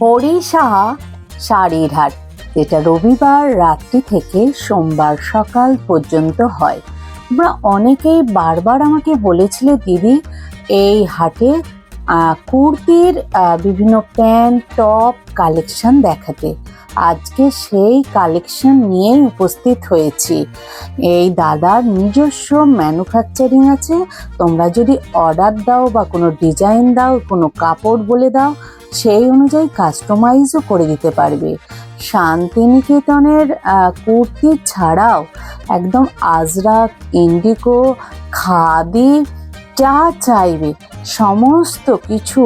হরি শাড়ির হাট, যেটা রবিবার রাত্রি থেকে সোমবার সকাল পর্যন্ত হয়। তোমরা অনেকেই বারবার আমাকে বলেছিলে, দিদি, এই হাটে কুর্তির বিভিন্ন প্যান্ট, টপ, কালেকশন দেখাতে। আজকে সেই কালেকশন নিয়েই উপস্থিত হয়েছি। এই দাদার নিজস্ব ম্যানুফ্যাকচারিং আছে। তোমরা যদি অর্ডার দাও বা কোনো ডিজাইন দাও, কোনো কাপড় বলে দাও, সেই অনুযায়ী কাস্টমাইজও করে দিতে পারবে। শান্তিনিকেতনের কুর্তি ছাড়াও একদম আজরাক ইন্ডিকো খাদি যা চাইবে, সমস্ত কিছু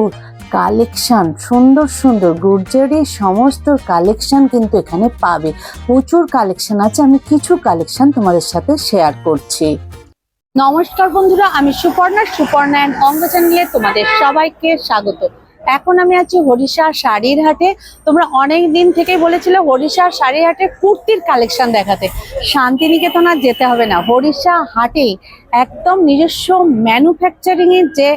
কালেকশন সুন্দর সুন্দর গুর্জারি সমস্ত কালেকশন কিন্তু এখানে পাবে। প্রচুর কালেকশন আছে, আমি কিছু কালেকশন তোমাদের সাথে শেয়ার করছি। নমস্কার বন্ধুরা, আমি সুপর্ণা সুপর্ণা অ্যান্ড অঙ্গ চ্যানেলে তোমাদের সবাইকে স্বাগত। এখন আমি আছি হরিষা শাড়ির হাটে। তোমরা অনেক দিন থেকেই বলেছিলে হরিষা শাড়ির হাটে কুর্তির কালেকশন দেখাতে। শান্তিনিকেতন আর যেতে হবে না। হরিষা হাটেই একদম নিজস্ব ম্যানুফ্যাকচারিং এর যে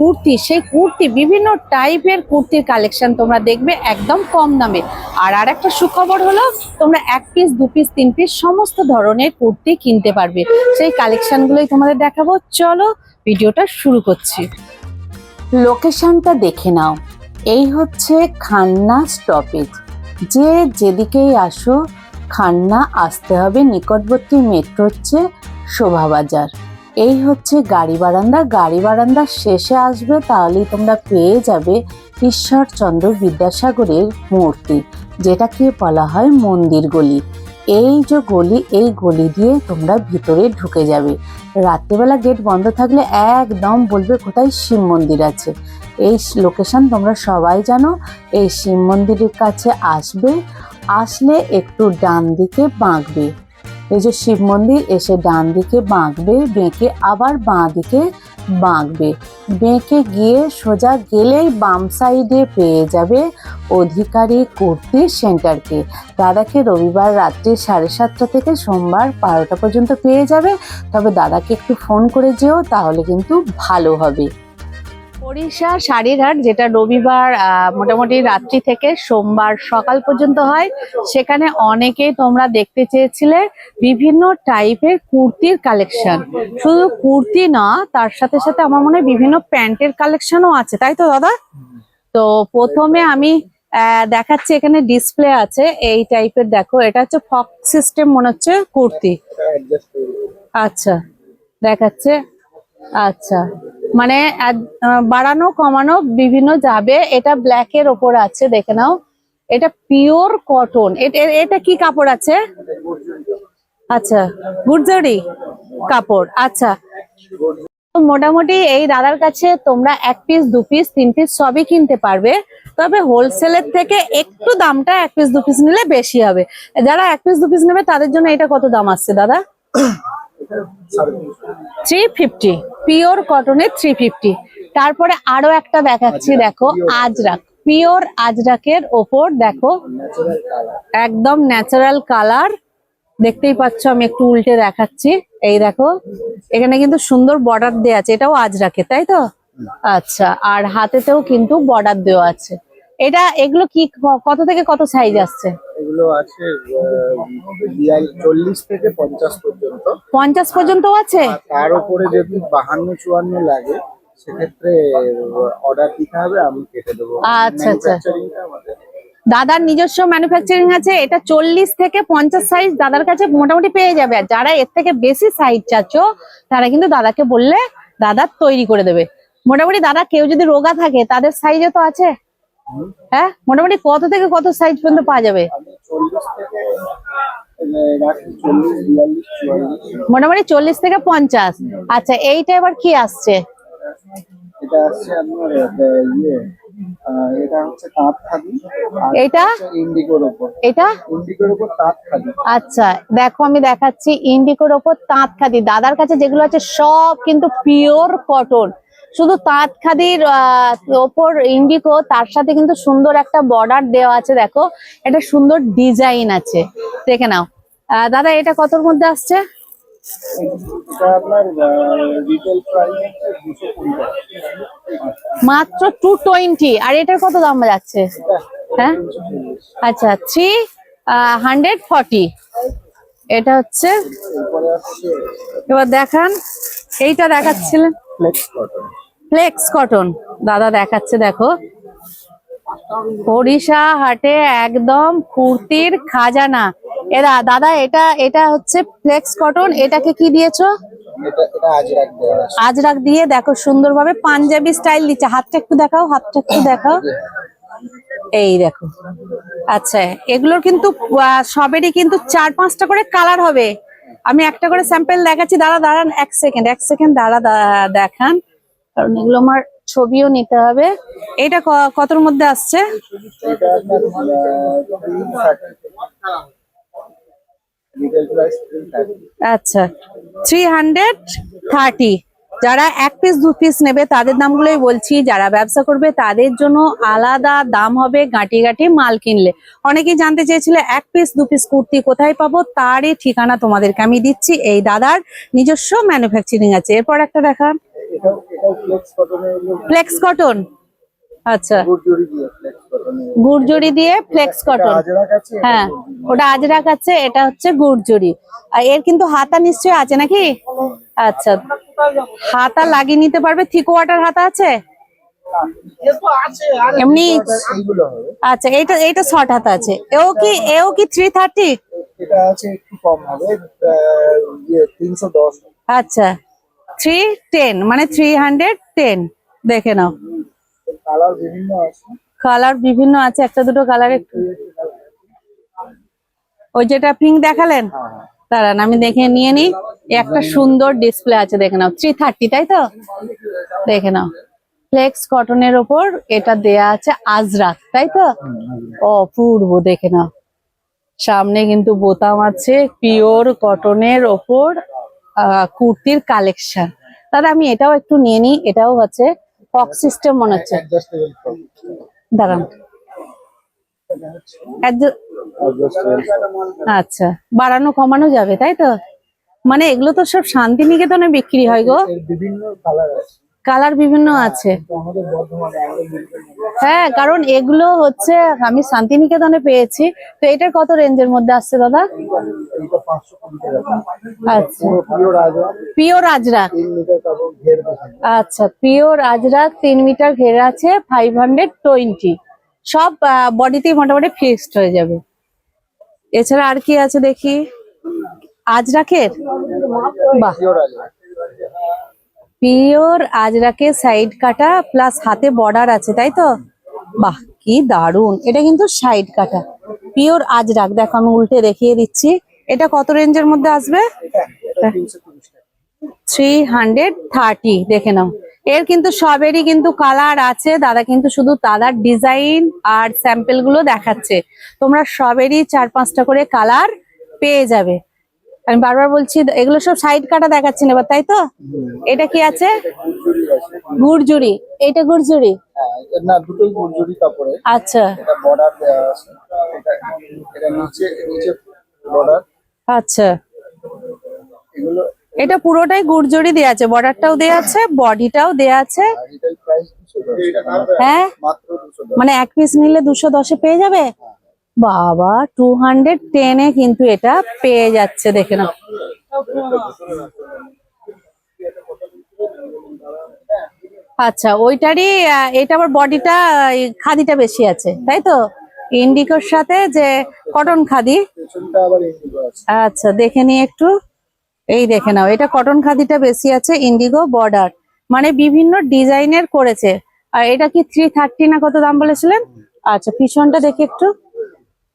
কুর্তি, সেই কুর্তি, বিভিন্ন টাইপের কুর্তির কালেকশন তোমরা দেখবে একদম কম দামে। আর আর একটা সুখবর হলো, তোমরা এক পিস দু পিস তিন পিস সমস্ত ধরনের কুর্তি কিনতে পারবে। সেই কালেকশনগুলোই তোমাদের দেখাবো। চলো, ভিডিওটা শুরু করছি। লোকেশনটা দেখে নাও। এই হচ্ছে খান্না স্টপেজ যে যেদিকেই আসো, খান্না আসতে হবে নিকটবর্তী মেট্রো হচ্ছে শোভাবাজার এই হচ্ছে গাড়ি বারান্দা। গাড়ি বারান্দার শেষে আসবে, তাহলেই তোমরা পেয়ে যাবে ঈশ্বরচন্দ্র বিদ্যাসাগরের মূর্তি, যেটাকে বলা হয় মন্দির গলি। এই যে গলি, এই গলি দিয়ে তোমরা ভিতরে ঢুকে যাবে। রাত্রিবেলা গেট বন্ধ থাকলে একদম বলবে কোথায় শিব মন্দির আছে। এই লোকেশন তোমরা সবাই জানো, এই শিব মন্দিরের কাছে আসবে, আসলে একটু ডান দিকে বাঁকবে। এই যে শিব মন্দির এসে ডান দিকে বাঁকবে, বেঁকে আবার বাঁ দিকে বাঁকবে। বেঁকে গিয়ে সোজা গেলেই বাম সাইডে পেয়ে যাবে অধিকারী কুর্তি সেন্টারকে। দাদাকে রবিবার রাত্রি সাড়ে সাতটা থেকে সোমবার বারোটা পর্যন্ত পেয়ে যাবে। তবে দাদাকে একটু ফোন করে যেও, তাহলে কিন্তু ভালো হবে। ওড়িশা শাড়ির হাট যেটা রবিবার মোটামুটি রাত্রি থেকে সোমবার সকাল পর্যন্ত হয়। সেখানে অনেকেই তোমরা দেখতে চেয়েছিলে বিভিন্ন টাইপের কুর্তির কালেকশন। শুধু কুর্তি না, তার সাথে সাথে আমার মনে হয় বিভিন্ন প্যান্টের কালেকশনও আছে। তাই তো, দাদা? তো প্রথমে আমি দেখাচ্ছি, এখানে ডিসপ্লে আছে এই টাইপের। দেখো, এটা হচ্ছে ফক সিস্টেম মনে হচ্ছে কুর্তি। আচ্ছা দেখাচ্ছে। আচ্ছা। মানে বাড়ানো, কমানো বিভিন্ন যাবে। এটা ব্ল্যাক এর ওপর আছে, দেখে নাও। এটা পিওর কটন এটা কি কাপড় আছে? আচ্ছা গুর্জারি কাপড়। আচ্ছা। মোটামুটি এই দাদার কাছে তোমরা এক পিস দু পিস তিন পিস সবই কিনতে পারবে। তবে হোলসেলের থেকে একটু দামটা এক পিস দু পিস নিলে বেশি হবে। যারা এক পিস দু পিস নেবে, তাদের জন্য এটা কত দাম আসছে, দাদা? থ্রি ফিফটি পিওর কটনের থ্রি ফিফটি তারপরে আরও একটা দেখাচ্ছি দেখো আজরাক পিওর আজরাকের ওপর দেখো একদম ন্যাচারাল কালার দেখতেই পাচ্ছ আমি একটু উল্টে দেখাচ্ছি। এই দেখো এখানে কিন্তু সুন্দর বর্ডার দেওয়া আছে এটাও আজরাকে তাই তো? আচ্ছা আর হাতেতেও কিন্তু বর্ডার দেওয়া আছে। এটা এগুলো কি কত থেকে কত সাইজ আসছে? এগুলো আছে চল্লিশ থেকে পঞ্চাশ পর্যন্ত। পঞ্চাশ পর্যন্ত আছে? তার উপরে যদি বাহান্ন চুয়ান্ন লাগে সেক্ষেত্রে অর্ডার দিতে হবে আমি কেটে দেবো। আচ্ছা, আচ্ছা। দাদার নিজস্ব ম্যানুফ্যাকচারিং আছে এটা চল্লিশ থেকে পঞ্চাশ সাইজ দাদার কাছে মোটামুটি পেয়ে যাবে। আর যারা এর থেকে বেশি সাইজ চাচ্ছ তারা কিন্তু দাদাকে বললে দাদা তৈরি করে দেবে। মোটামুটি দাদা কেউ যদি রোগা থাকে তাদের সাইজে তো আছে। হ্যাঁ? মোটামুটি কত থেকে কত সাইজ পর্যন্ত পাওয়া যাবে? চল্লিশ থেকে মোটামুটি চল্লিশ থেকে পঞ্চাশ। আচ্ছা এইটা এবার কি আসছে? এটা আসছে আপনার ইয়ে এটা হচ্ছে তাঁত খাদি আর ইন্ডিগোর ওপর। এটা? ইন্ডিগোর ওপর তাঁত খাদি। আচ্ছা দেখো আমি দেখাচ্ছি ইন্ডিকোর ওপর তাঁত খাদি। দাদার কাছে যেগুলো আছে সব কিন্তু পিওর কটন শুধু তাঁত খাদির ওপর ইন্ডিকো তার সাথে কিন্তু সুন্দর একটা বর্ডার দেওয়া আছে দেখো। এটা সুন্দর ডিজাইন আছে। দেখে নাও। দাদা এটা কতর মধ্যে আসছে? মাত্র টু টোয়েন্টি আর এটার কত দাম যাচ্ছে? হ্যাঁ? আচ্ছা থ্রি হান্ড্রেড ফর্টি এটা হচ্ছে এবার দেখান। এইটা দেখাচ্ছিলেন। ফ্লেক্স কটন ফ্লেক্স কটন দাদা দেখাচ্ছে দেখো। হরিষা হাটে একদম কুর্তির খাজানা। এরা দাদা এটা এটা হচ্ছে ফ্লেক্স কটন এটাকে কি দিয়েছ? আজরাক দিয়ে দেখো সুন্দরভাবে পাঞ্জাবি স্টাইল দিচ্ছে। হাতটা একটু দেখাও হাতটা একটু দেখাও। এই দেখো। আচ্ছা এগুলোর কিন্তু সবেরই কিন্তু চার পাঁচটা করে কালার হবে। আমি একটা করে স্যাম্পেল দেখাচ্ছি, দাঁড়া, দাঁড়ান এক সেকেন্ড এক সেকেন্ড দাঁড়া দেখান। কারণ এগুলো আমার ছবিও নিতে হবে। এটা কতর মধ্যে আসছে? আচ্ছা থ্রি হান্ড্রেড থার্টি যারা এক পিস দু পিস নেবে তাদের দামগুলোই বলছি। যারা ব্যবসা করবে তাদের জন্য আলাদা দাম হবে গাঁটি গাঁটি মাল কিনলে। অনেকেই জানতে চেয়েছিল এক পিস দু পিস কুর্তি কোথায় পাবো? তারই ঠিকানা তোমাদেরকে আমি দিচ্ছি। এই দাদার নিজস্ব ম্যানুফ্যাকচারিং আছে। এরপর একটা কটনের ফ্লেক্স কটন আচ্ছা। গুড়জুড়ি দিয়ে ফ্লেক্স কটন হ্যাঁ ওটা আজরাক আছে এটা হচ্ছে গুড়জুড়ি। আর এর কিন্তু হাতা নিশ্চয়ই আছে নাকি? আচ্ছা। হাতা লাগিয়ে নিতে পারবে? থ্রি কোয়ার্টার হাতা আছে? এমনি আচ্ছা এইটা এইটা শর্ট হাতা আছে। এও কি এও কি থ্রি থার্টি এটা আছে একটু কম হবে ইয়ে তিনশো দশ। আচ্ছা। থ্রি টেন মানে থ্রি হান্ড্রেড টেন দেখে নাও। কালার বিভিন্ন আছে। কালার বিভিন্ন আছে একটা দুটো কালার একটু ওই যেটা পিঙ্ক দেখালেন? হ্যাঁ হ্যাঁ। দাঁড়ান আমি দেখে নিয়ে এই একটা সুন্দর ডিসপ্লে আছে দেখে নাও। থ্রি থার্টি তাই তো? দেখে নাও। ফ্লেক্স কটনের ওপর এটা দেয়া আছে আজরাক তাই তো? অপূর্ব দেখে নাও। সামনে কিন্তু বোতাম আছে পিওর কটনের ওপর আহ, কুর্তির কালেকশন দাদা আমি এটাও একটু নিয়ে নিই। এটাও হচ্ছে ফক সিস্টেম মনে হচ্ছে। দাঁড়ান। আচ্ছা বাড়ানো কমানো যাবে তাই তো? মানে এগুলো তো সব শান্তিনিকেতনে বিক্রি হয় গো। বিভিন্ন কালার বিভিন্ন আছে। আমাদের বিভিন্ন হ্যাঁ কারণ এগুলো হচ্ছে আমি শান্তিনিকেতনে পেয়েছি। তো এটার কত রেঞ্জের মধ্যে আসছে দাদা? আচ্ছা। পিওর আজরা আজরাক আচ্ছা পিওর আজরাক তিন মিটার ঘেরা আছে ফাইভ হান্ড্রেড টোয়েন্টি সব বডিতেই মোটামুটি ফিক্সড হয়ে যাবে। এছাড়া আর কি আছে দেখি? আজরাকের? বাহ। পিওর আজরা আজরাকের সাইড কাটা প্লাস হাতে বর্ডার আছে তাই তো? বাহ কি দারুণ এটা কিন্তু সাইড কাটা। পিওর আজরাক দেখো আমি উল্টে দেখিয়ে দিচ্ছি। এটা কত রেঞ্জের মধ্যে আসবে? থ্রি হান্ড্রেড থার্টি দেখে নাও। এর কিন্তু সবেরই কিন্তু কালার আছে। দাদা কিন্তু শুধু দাদার ডিজাইন আর স্যাম্পেলগুলো দেখাচ্ছে। তোমরা সবেরই চার পাঁচটা করে কালার পেয়ে যাবে। আমি বারবার বলছি এগুলো সব সাইড কাটা দেখাচ্ছেন এবার তাই তো? এটা কি আছে? গুড়জুড়ি। এটা গুড়জুড়ি? হ্যাঁ না দুটোই গুড়জুড়ি কাপড়ে আচ্ছা। এটা বর্ডার দেওয়া আছে। এটা এটা নিচে নিচে বর্ডার আচ্ছা। এটা পুরোটাই গুড়জুড়ি দেওয়া আছে। বর্ডারটাও দেয়া আছে, বডিটাও দেয়া আছে। হ্যাঁ? মানে এক পিস নিলে দুশো দশে পেয়ে যাবে? বাবা টু হান্ড্রেড টেনে কিন্তু এটা পেয়ে যাচ্ছে, দেখে না আচ্ছা ওইটারই এটা আবার বডিটা খাদিটা বেশি আছে, তাই তো? ইন্ডিকোর সাথে যে কটন খাদি। আচ্ছা দেখে নিই একটু। এই দেখে নাও এটা কটন খাদিটা বেশি আছে ইন্ডিগো বর্ডার মানে বিভিন্ন ডিজাইনের করেছে। আর এটা কি থ্রি থার্টি না কত দাম বলেছিলেন? আচ্ছা পিছনটা দেখি একটু।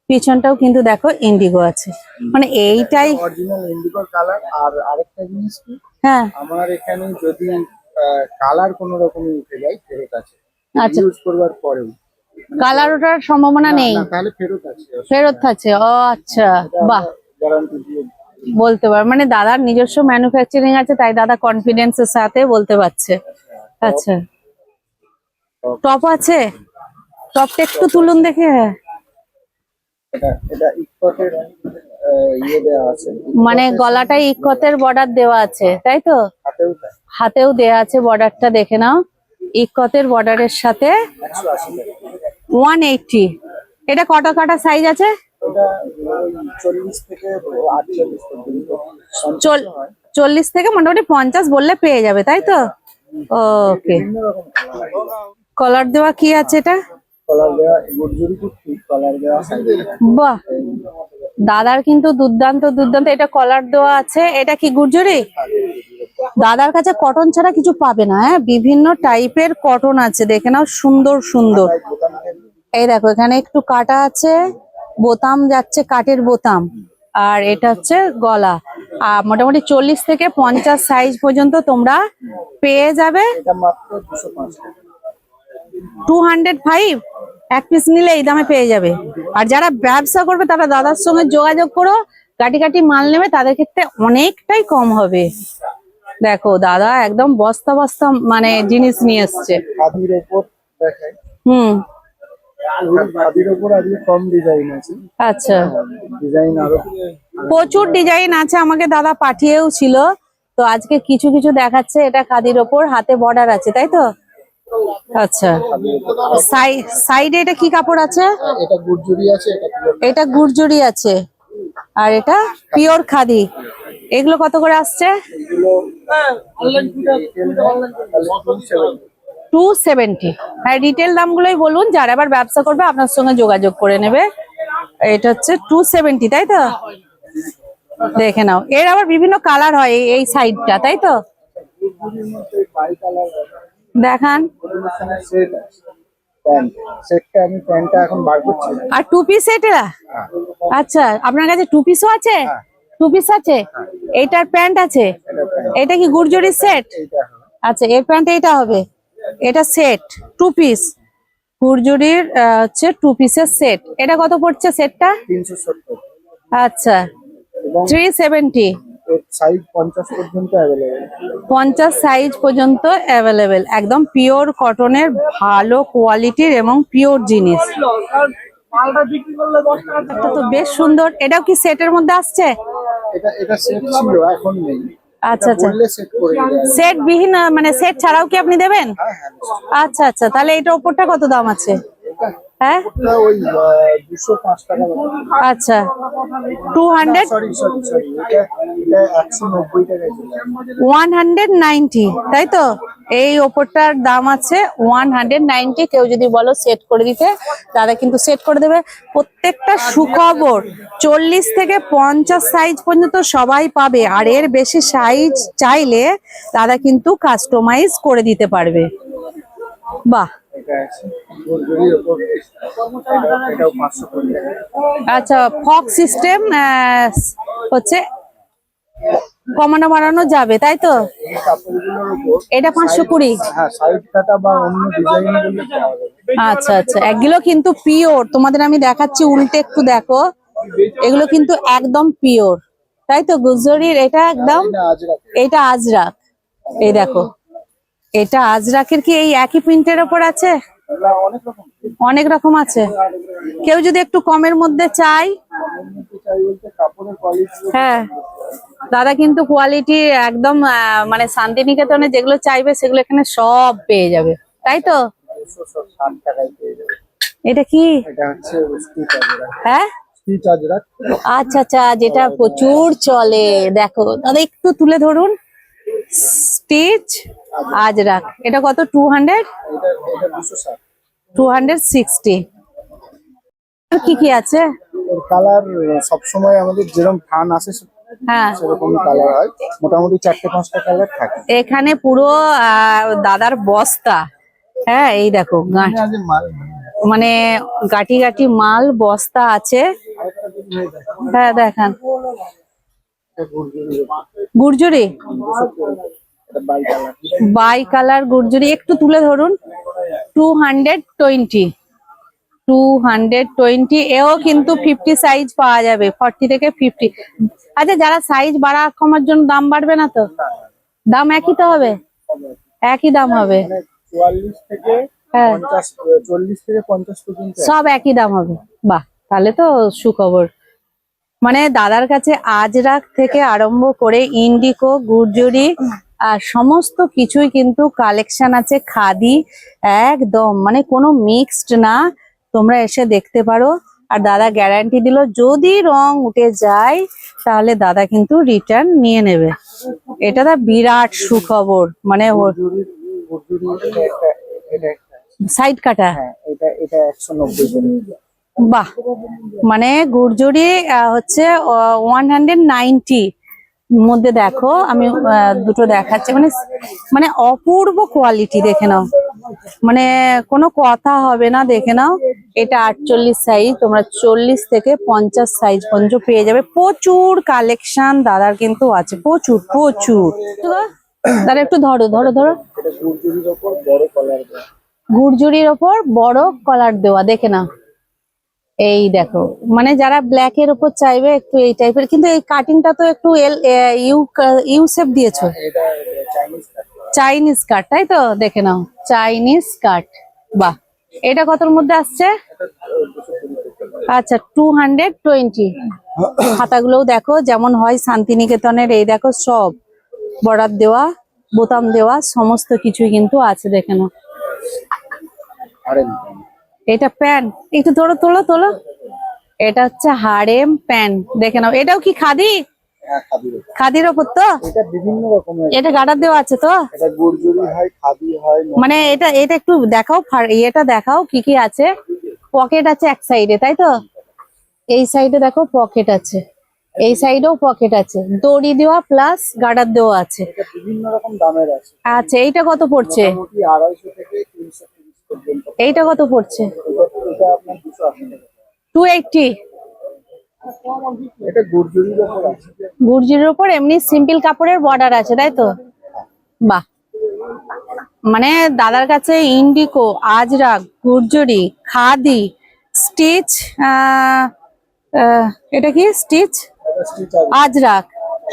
পিছনটাও কিন্তু দেখো ইন্ডিগো আছে। মানে এইটাই অরিজিনাল কালার আর আরেকটা জিনিস কি? হ্যাঁ। আমার এখানে যদি কালার কোনো রকমই উঠে যায় ফেরত আছে আচ্ছা। ইউজ করবার পরেও। কালার ওঠার সম্ভাবনা নেই। তাহলে ফেরত আছে ফেরত আছে। ও আচ্ছা। বাহ। বলতে পার। মানে দাদার নিজস্ব ম্যানুফ্যাকচারিং আছে তাই দাদা কনফিডেন্স এর সাথে বলতে পারছে। আচ্ছা। টপ আছে? টপটা একটু তুলুন দেখে। ইয়ে মানে গলাটা ইকতের বর্ডার দেওয়া আছে তাই তো? হাতেও দেওয়া আছে বর্ডারটা দেখে নাও। ইকতের বর্ডারের সাথে ওয়ান এইটি এটা কটা কাটা সাইজ আছে? চল্লিশ থেকে আটচল্লিশ পর্যন্ত চল চল্লিশ থেকে মোটামুটি পঞ্চাশ বললে পেয়ে যাবে তাই তো? ওকে কলার দেওয়া কি আছে এটা? বাহ! দাদার কিন্তু দুর্দান্ত দুর্দান্ত। এটা কলার দেওয়া আছে। এটা কি গুর্জরি? দাদার কাছে কটন ছাড়া কিছু পাবে না হ্যাঁ? বিভিন্ন টাইপের কটন আছে দেখে নাও সুন্দর সুন্দর। এই দেখো এখানে একটু কাটা আছে। বোতাম যাচ্ছে কাঠের বোতাম আর এটা হচ্ছে গলা। আর মোটামুটি চল্লিশ থেকে পঞ্চাশ সাইজ পর্যন্ত তোমরা পেয়ে যাবে। টু হান্ড্রেড ফাইভ এক পিস নিলে এই দামে পেয়ে যাবে। আর যারা ব্যবসা করবে তারা দাদার সঙ্গে যোগাযোগ করো। কাটি কাটি মাল নেবে তাদের ক্ষেত্রে অনেকটাই কম হবে। দেখো দাদা একদম বস্তা বস্তা মানে জিনিস নিয়ে এসছে। হুম। খাদির ওপর আজকে কম ডিজাইন আছে আচ্ছা। ডিজাইন আরও প্রচুর ডিজাইন আছে আমাকে দাদা পাঠিয়েও ছিল। তো আজকে কিছু কিছু দেখাচ্ছে এটা খাদির ওপর হাতে বর্ডার আছে তাই তো? আচ্ছা। সাইডে এটা কি কাপড় আছে? এটা গুড়জুরি আছে এটা pure আছে। আর এটা পিওর খাদি। এগুলো কত করে আসছে? এগুলো টু সেভেন্টি হ্যাঁ রিটেল দামগুলোই বলুন যারা আবার ব্যবসা করবে আপনার সঙ্গে যোগাযোগ করে নেবে। এটা হচ্ছে টু সেভেন্টি তাই তো? দেখে নাও। এর আবার বিভিন্ন কালার হয় এই- সাইডটা তাই তো? দেখান। আর টু পিস এটা? আচ্ছা আপনার কাছে টু পিসও আছে? টু পিস আছে? এইটার প্যান্ট আছে? এটা কি গুর্জরির সেট আচ্ছা এর প্যান্ট এইটা হবে। এটা সেট টু পিস কুরজুরির আহ, হচ্ছে টু পিসের সেট এটা কত পড়ছে সেটটা আচ্ছা। থ্রি সেভেন্টি পঞ্চাশ সাইজ পর্যন্ত অ্যাভেলেবেল একদম পিওর কটনের ভালো কোয়ালিটির এবং পিওর জিনিস। তো বেশ সুন্দর। এটাও কি সেটের মধ্যে আসছে? এটা এটা সেট ছিল এখন নেই। আচ্ছা আচ্ছা। সেট বিহীন মানে সেট ছাড়াও কি আপনি দেবেন? হ্যাঁ হ্যাঁ। আচ্ছা আচ্ছা। তাহলে এটা ওপরটা কত দাম আছে? হ্যাঁ? আচ্ছা। Two hundred. One hundred ninety তাই তো? এই ওপরটার দাম আছে ওয়ান হান্ড্রেড নাইনটি কেউ যদি বলো সেট করে দিতে দাদা কিন্তু সেট করে দেবে। প্রত্যেকটা সুখবর চল্লিশ থেকে পঞ্চাশ সাইজ পর্যন্ত সবাই পাবে। আর এর বেশি সাইজ চাইলে দাদা কিন্তু কাস্টমাইজ করে দিতে পারবে। বাহ! আচ্ছা ফক সিস্টেম হচ্ছে কমানো বাড়ানো যাবে তাই তো? এটা পাঁচশো কুড়ি। হ্যাঁ আচ্ছা আচ্ছা। এগুলো কিন্তু পিওর তোমাদের আমি দেখাচ্ছি উল্টে একটু দেখো। এগুলো কিন্তু একদম পিওর তাই তো গুজরির এটা একদম এটা আজরাক। এই দেখো। এটা আজরাকের কি এই একই প্রিন্টের ওপর আছে? অনেক রকম আছে। কেউ যদি একটু কমের মধ্যে চাই হ্যাঁ। দাদা কিন্তু কোয়ালিটি একদম মানে শান্তিনিকেতনে যেগুলো চাইবে সেগুলো এখানে সব পেয়ে যাবে। তাই তো? এটা কি? হ্যাঁ? আচ্ছা আচ্ছা যেটা প্রচুর চলে। দেখো দাদা একটু তুলে ধরুন। স্টিচ আজরাক এটা কত? Two hundred two hundred sixty কি কি আছে? কালার সবসময় আমাদের যেরকম ফান আসে হ্যাঁ। সেরকম কালার হয়। মোটামুটি চারটে পাঁচটা কালার থাকে। এখানে পুরো আহ, দাদার বস্তা। হ্যাঁ এই দেখো মানে গাটি গাটি মাল বস্তা আছে। হ্যাঁ দেখান। গুর্জরি বাই কালার গুর্জরি একটু তুলে ধরুন। Two hundred twenty two hundred twenty এও কিন্তু ফিফটি সাইজ পাওয়া যাবে। ফর্টি থেকে ফিফটি আচ্ছা যারা সাইজ বাড়া কমার জন্য দাম বাড়বে না তো? দাম একই তো হবে? একই দাম হবে। হ্যাঁ। সব একই দাম হবে। বাহ তাহলে তো সুখবর। মানে দাদার কাছে আজরাক থেকে আরম্ভ করে ইন্ডিকো গুর্জরি আর সমস্ত কিছুই কিন্তু কালেকশন আছে খাদি একদম মানে কোনো মিক্সড না। তোমরা এসে দেখতে পারো। আর দাদা গ্যারান্টি দিল যদি রং উঠে যায় তাহলে দাদা কিন্তু রিটার্ন নিয়ে নেবে। এটা দা বিরাট সুখবর মানে সাইড কাটা। হ্যাঁ এটা এটা একশো নব্বই বাহ মানে আহ, হচ্ছে ওয়ান হান্ড্রেড নাইনটি মধ্যে দেখো আমি দুটো দেখাচ্ছি। মানে মানে অপূর্ব কোয়ালিটি দেখে নাও। মানে কোনো কথা হবে না দেখে নাও। এটা আটচল্লিশ সাইজ তোমরা চল্লিশ থেকে পঞ্চাশ সাইজ পর্যন্ত পেয়ে যাবে। প্রচুর কালেকশন দাদার কিন্তু আছে প্রচুর প্রচুর। দাদা একটু ধরো ধরো ধরো। ঘুরঝুরির ওপর বড় কলার দেওয়া দেখে নাও। এই দেখো মানে যারা ব্ল্যাক এর ওপর চাইবে একটু এই টাইপের কিন্তু এই কাটিংটা তো একটু এল ইউ ইউ শেপ দিয়েছ। চাইনিজ কাট তাই তো? দেখে নাও চাইনিজ কাট বাহ এটা কতর মধ্যে আসছে? আচ্ছা টু হান্ড্রেড টোয়েন্টি খাতাগুলোও দেখো যেমন হয় শান্তিনিকেতনের এই দেখো সব। বর্ডার দেওয়া বোতাম দেওয়া সমস্ত কিছুই কিন্তু আছে দেখে নাও। এটা প্যান্ট একটু তোলো তোলো তোলো। এটা হচ্ছে হারেম প্যান্ট দেখে নাও। এটাও কি খাদি? হ্যাঁ খাদির ওপর। তো? এটা এটা গার্ডার দেওয়া আছে তো? এটা মানে এটা এটা একটু দেখাও ইয়েটা দেখাও কি কি আছে। পকেট আছে এক সাইডে তাই তো? এই সাইডে দেখো পকেট আছে। এই সাইডেও পকেট আছে। দড়ি দেওয়া প্লাস গাডার দেওয়া আছে। বিভিন্ন রকম দামের আছে। আচ্ছা এইটা কত পড়ছে? আড়াইশো থেকে তিনশো। তিরিশ পর্যন্ত এইটা কত পড়ছে? টু এইটটি উপর এমনি সিম্পল কাপড়ের বর্ডার আছে তাই তো? বাহ। মানে দাদার কাছে ইন্ডিকো আজরাক গুর্জরি খাদি স্টিচ এটা কি? স্টিচ আজরাক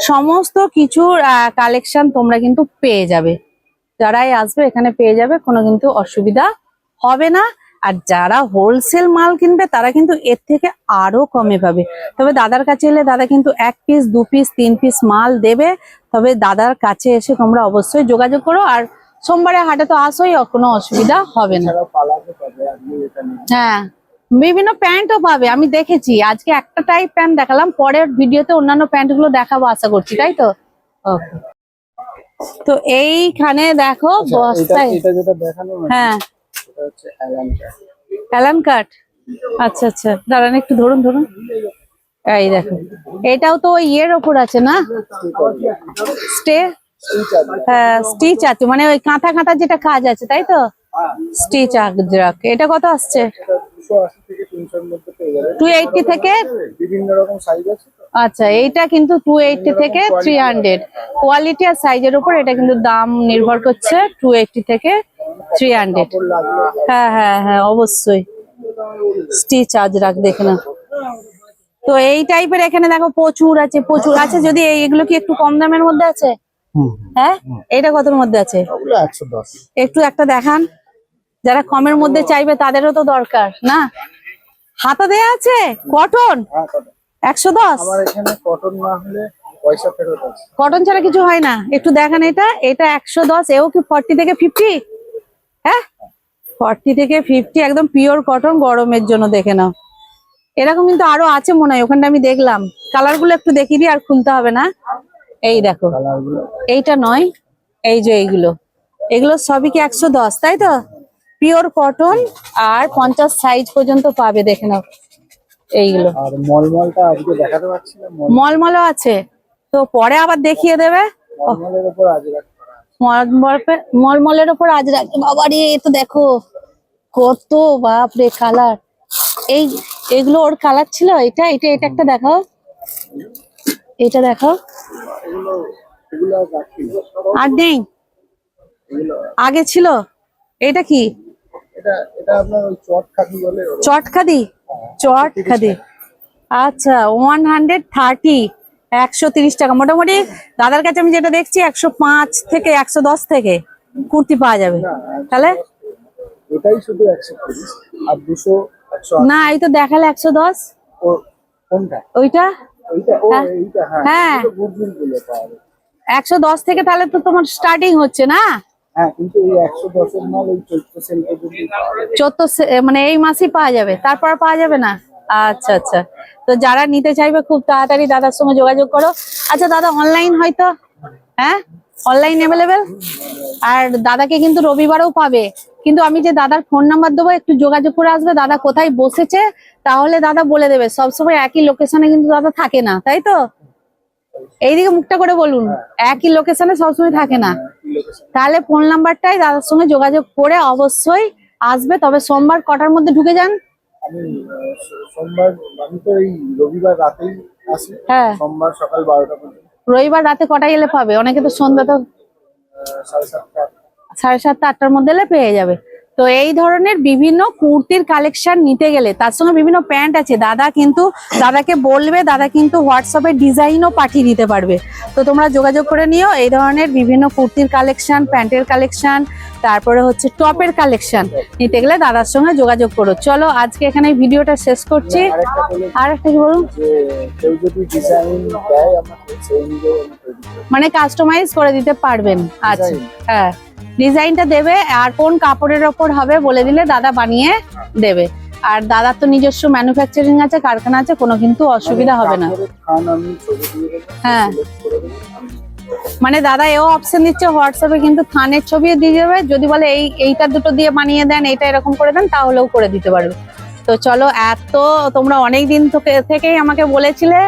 সমস্ত কিছুর কালেকশন তোমরা কিন্তু পেয়ে যাবে। যারাই আসবে এখানে পেয়ে যাবে কোনো কিন্তু অসুবিধা হবে না। আর যারা হোলসেল মাল কিনবে তারা কিন্তু এর থেকে আরও কমে পাবে। তবে দাদার কাছে এলে দাদা কিন্তু এক পিস দু পিস তিন পিস মাল দেবে। তবে দাদার কাছে এসে তোমরা অবশ্যই যোগাযোগ করো। আর সোমবারে হাটে তো আসোই কোনো অসুবিধা হবে না। হ্যাঁ বিভিন্ন প্যান্টও পাবে আমি দেখেছি। আজকে একটা টাইপ প্যান্ট দেখালাম পরের ভিডিওতে অন্যান্য প্যান্টগুলো দেখাবো আশা করছি তাই তো. তো এইখানে দেখো আচ্ছা, বস্তায় হ্যাঁ এটা হচ্ছে। অ্যালান কাট আচ্ছা আচ্ছা। দাঁড়ান একটু, ধরুন ধরুন। এই দেখো। এটাও তো ইয়ের ওপর আছে না? স্টে আছে স্টিচ আছে। মানে ওই কাঁথা কাঁথা যেটা কাজ আছে, তাই তো? স্টিচ আজরাক এটা কত আসছে? টু থেকে? আচ্ছা এইটা কিন্তু টু থেকে থ্রি হান্ড্রেড কোয়ালিটি আর সাইজের এটা কিন্তু দাম নির্ভর করছে টু এইটটি থেকে থ্রি হান্ড্রেড হ্যাঁ হ্যাঁ হ্যাঁ অবশ্যই। স্টিচ আজ রাখ দেখে না তো এই টাইপের এখানে দেখো প্রচুর আছে প্রচুর। আছে যদি এই- এগুলো কি একটু কম দামের মধ্যে আছে? হ্যাঁ? এটা কতর মধ্যে আছে? একটু একটা দেখান। যারা কমের মধ্যে চাইবে তাদেরও তো দরকার না? হাতা দেয়া আছে? কটন? হ্যাঁ একশো দশ? কটন ছাড়া কিছু হয় না। একটু দেখান এটা। এটা একশো দশ এও কি ফর্টি থেকে ফিফটি হ্যাঁ? ফর্টি থেকে ফিফটি একদম পিওর কটন গরমের জন্য দেখে নাও। এরকম কিন্তু আরও আছে মনে হয় ওখানটা আমি দেখলাম। কালারগুলো একটু দেখিয়ে দিই আর খুলতে হবে না। এই দেখো এইটা নয় এই যে এইগুলো। এগুলো সবই কি একশো দশ তাই তো? পিওর কটন আর পঞ্চাশ সাইজ পর্যন্ত পাবে দেখে নাও। এইগুলো। মলমলও আছে। তো পরে আবার দেখিয়ে দেবে। মলমলের উপর আজ রাখ মলমলের ওপর আজ রাখতে বাবা রে এ তো দেখো কত বাপ রে কালার এই এগুলো ওর কালার ছিল? এটা এটা এটা একটা দেখাও। এটা দেখাও। আর রাখি নেই আগে ছিল? এটা কি? এটা এটা আপনার ওই চট খাকি বলে ওরকম। চট খাদি চট খাদি আচ্ছা ওয়ান হান্ড্রেড থার্টি একশো তিরিশ টাকা। মোটামুটি দাদার কাছে আমি যেটা দেখছি একশো পাঁচ থেকে একশো দশ থেকে কুর্তি পাওয়া যাবে। তাহলে? ওটাই শুধু একশো তিরিশ আর দুশো না এই তো দেখালে একশো দশ। ওইটা? হ্যাঁ। হ্যাঁ। হ্যাঁ। একশো দশ থেকে তাহলে তো তোমার স্টার্টিং হচ্ছে না? হ্যাঁ। চোদ্দ মানে এই মাসেই পাওয়া যাবে। তারপর পাওয়া যাবে না? আচ্ছা আচ্ছা। তো যারা নিতে চাইবে খুব তাড়াতাড়ি দাদার সঙ্গে যোগাযোগ করো। আচ্ছা দাদা অনলাইন হয়তো? হ্যাঁ? অনলাইন অ্যাভেলেবেল আর দাদাকে কিন্তু রবিবারেও পাবে। কিন্তু আমি যে দাদার ফোন নাম্বার দেবো, একটু যোগাযোগ করে আসবে। দাদা কোথায় বসেছে, তাহলে দাদা বলে দেবে। সবসময় একই লোকেশনে কিন্তু দাদা থাকে না, তাই তো? এইদিকে মুখটা করে বলুন। একই লোকেশনে সবসময় থাকে না। তাহলে ফোন নাম্বারটাই দাদার সঙ্গে যোগাযোগ করে অবশ্যই আসবে। তবে সোমবার কটার মধ্যে ঢুকে যান? আমি সোমবার আমি তো এই রবিবার রাতেই আসি। হ্যাঁ। সোমবার সকাল বারোটা পর্যন্ত। রবিবার রাতে কটায় এলে পাবে? অনেকে তো সন্ধ্যা তো সাড়ে সাতটা। সাড়ে সাতটা আটটার মধ্যে এলে পেয়ে যাবে। তো এই ধরনের বিভিন্ন কুর্তির কালেকশন নিতে গেলে তার সঙ্গে বিভিন্ন প্যান্ট আছে। দাদা কিন্তু দাদাকে বলবে দাদা কিন্তু হোয়াটসঅ্যাপে ডিজাইনও পাঠিয়ে দিতে পারবে। তো তোমরা যোগাযোগ করে নিও এই ধরনের বিভিন্ন কুর্তির কালেকশন প্যান্টের কালেকশন তারপরে হচ্ছে টপের কালেকশন নিতে গেলে দাদার সঙ্গে যোগাযোগ করো। চলো আজকে এখানে ভিডিওটা শেষ করছি। আর একটা কি বলুন। মানে কাস্টমাইজ করে দিতে পারবেন। আচ্ছা হ্যাঁ। ডিজাইনটা দেবে আর কোন কাপড়ের ওপর হবে বলে দিলে দাদা বানিয়ে দেবে। আর দাদার তো নিজস্ব ম্যানুফ্যাকচারিং আছে, কারখানা আছে, কোনো কিন্তু অসুবিধা হবে না। হ্যাঁ। মানে দাদা এও অপশন দিচ্ছে হোয়াটসঅ্যাপে কিন্তু থানের ছবিও দিয়ে যাবে যদি বলে এই, এইটা দুটো দিয়ে বানিয়ে দেন, এইটা এরকম করে দেন, তাহলেও করে দিতে পারবে। তো চলো, এত তোমরা অনেক দিন থেকে থেকেই আমাকে বলেছিলে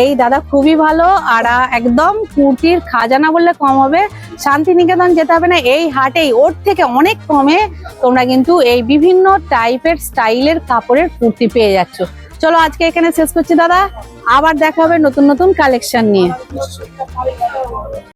এই দাদা খুবই ভালো, আর একদম কুর্তির খাজানা বললে কম হবে। শান্তিনিকেতন যেতে হবে না, এই হাটেই, ওর থেকে অনেক কমে তোমরা কিন্তু এই বিভিন্ন টাইপের স্টাইলের কাপড়ের কুর্তি পেয়ে যাচ্ছ। চলো আজকে এখানে শেষ করছি দাদা, আবার দেখা হবে নতুন নতুন কালেকশন নিয়ে।